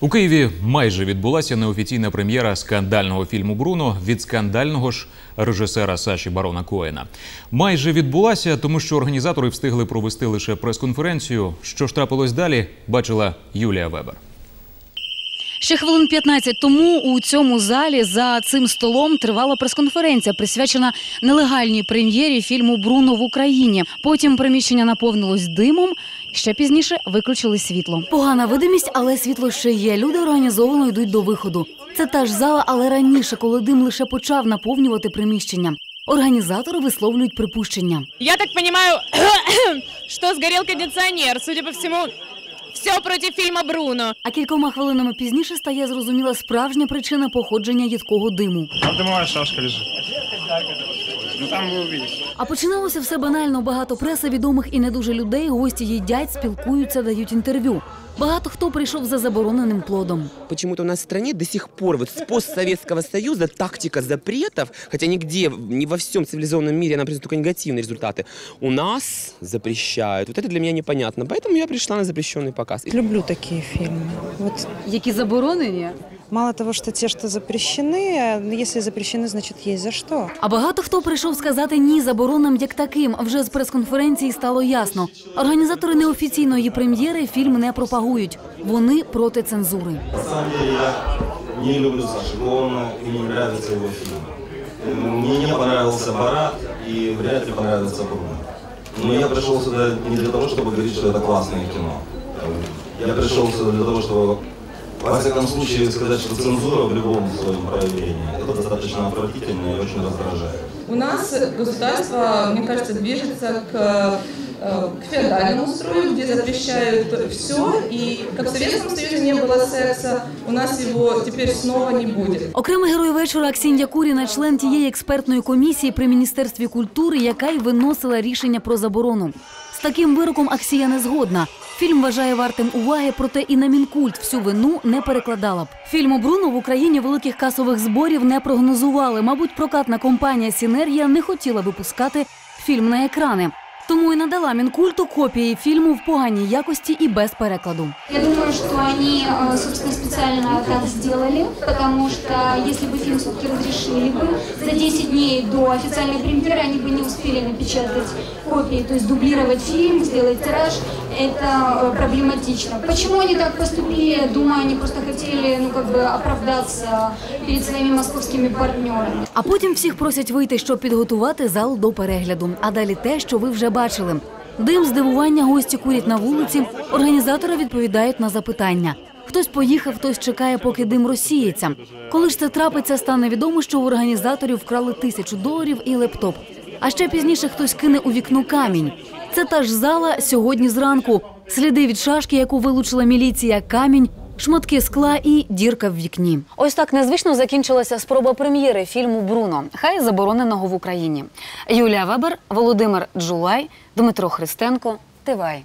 У Києві майже відбулася неофіційна прем'єра скандального фільму Бруно від скандального ж режисера Саші Барона Коена. Майже відбулася, тому що організатори встигли провести лише прес-конференцію. Що ж трапилось далі, бачила Юлія Вебер. Ще хвилин 15 тому у цьому залі за цим столом тривала прес-конференція, присвячена нелегальній прем'єрі фільму Бруно в Україні. Потім приміщення наповнилось димом. Ще пізніше виключили світло. Погана видимість, але світло ще є. Люди організовано йдуть до виходу. Це та ж зала, але раніше, коли дим лише почав наповнювати приміщення. Організатори висловлюють припущення. Я так понимаю, что сгорел кондиционер. Судя по всему, все против фильма «Бруно». А кількома хвилинами пізніше стає зрозуміла справжня причина походження їдкого диму. Там дымовая шашка лежит. Ну там вы увидите. А починалося все банально. Багато преси, відомих і не дуже людей. Гості їдять, спілкуються, дають інтерв'ю. Багато хто прийшов за забороненим плодом. Почему-то у нас в стране до сих пор вот с постсоветского союза тактика запретов, хотя нигде, не во всем цивилизованном мире она приносит только негативные результаты, у нас запрещают. Вот это для меня непонятно. Поэтому я пришла на запрещенный показ. Люблю такие фильмы. Вот Які заборонені? мало того, что те, что запрещены, а если запрещены, значит есть за что. А багато хто прийшов сказати ні заборонам як таким. Вже з прес-конференції стало ясно. Організатори неофіційної прем'єри фільм не пропагують. Вони проти цензури. На самом деле я не люблю Сашу Клоуна и мне не нравятся его фильмы. Мне не понравился Барат и вряд ли понравится Бруно. Но я пришел сюда не для того, чтобы говорить, что это классное кино. Я пришел сюда для того, чтобы, во всяком случае, сказать, что цензура в любом своем проявлении, это достаточно отвратительно и очень раздражает. У нас государство, мне кажется, движется к, э, к феодальному строю, где запрещают все, и как в Советском Союзе не было секса, у нас его теперь снова не будет. Окремий герой вечора Аксін'я Куріна, член тієї експертної комісії при міністерстві культури, яка й виносила рішення про заборону. З таким вироком Аксія не згодна. Фільм вважає вартим уваги, проте і на мінкульт всю вину не перекладала б. Фільму Бруно в Україні великих касових зборів не прогнозували. Мабуть, прокатна компанія Сінергія не хотіла випускати фільм на екрани. Тому і надала мінкульту копії фільму в поганій якості і без перекладу. Я думаю, что они, э, собственно, специально так сделали, потому что если бы фильм все-таки разрешили бы, за 10 дней до официальной премьеры они бы не успели напечатать копии, то есть дублировать фильм, сделать тираж, это э, проблематично. Почему они так поступили? Думаю, они просто хотели, ну, как бы оправдаться перед своими московскими партнерами. А потім всіх просять вийти, щоб підготувати зал до перегляду. А далі те, що ви вже бачили. Дим, здивування, гості курять на вулиці. Організатори відповідають на запитання. Хтось поїхав, хтось чекає, поки дим розсіється. Коли ж це трапиться, стане відомо, що у організаторів вкрали тисячу доларів і лептоп. А ще пізніше хтось кине у вікно камінь. Це та ж зала сьогодні зранку. Сліди від шашки, яку вилучила міліція, камінь, шматки скла і дірка в вікні. Ось так незвично закінчилася спроба прем'єри фільму Бруно, хай забороненого в Україні. Юлія Вебер, Володимир Джулай, Дмитро Христенко. Тивай.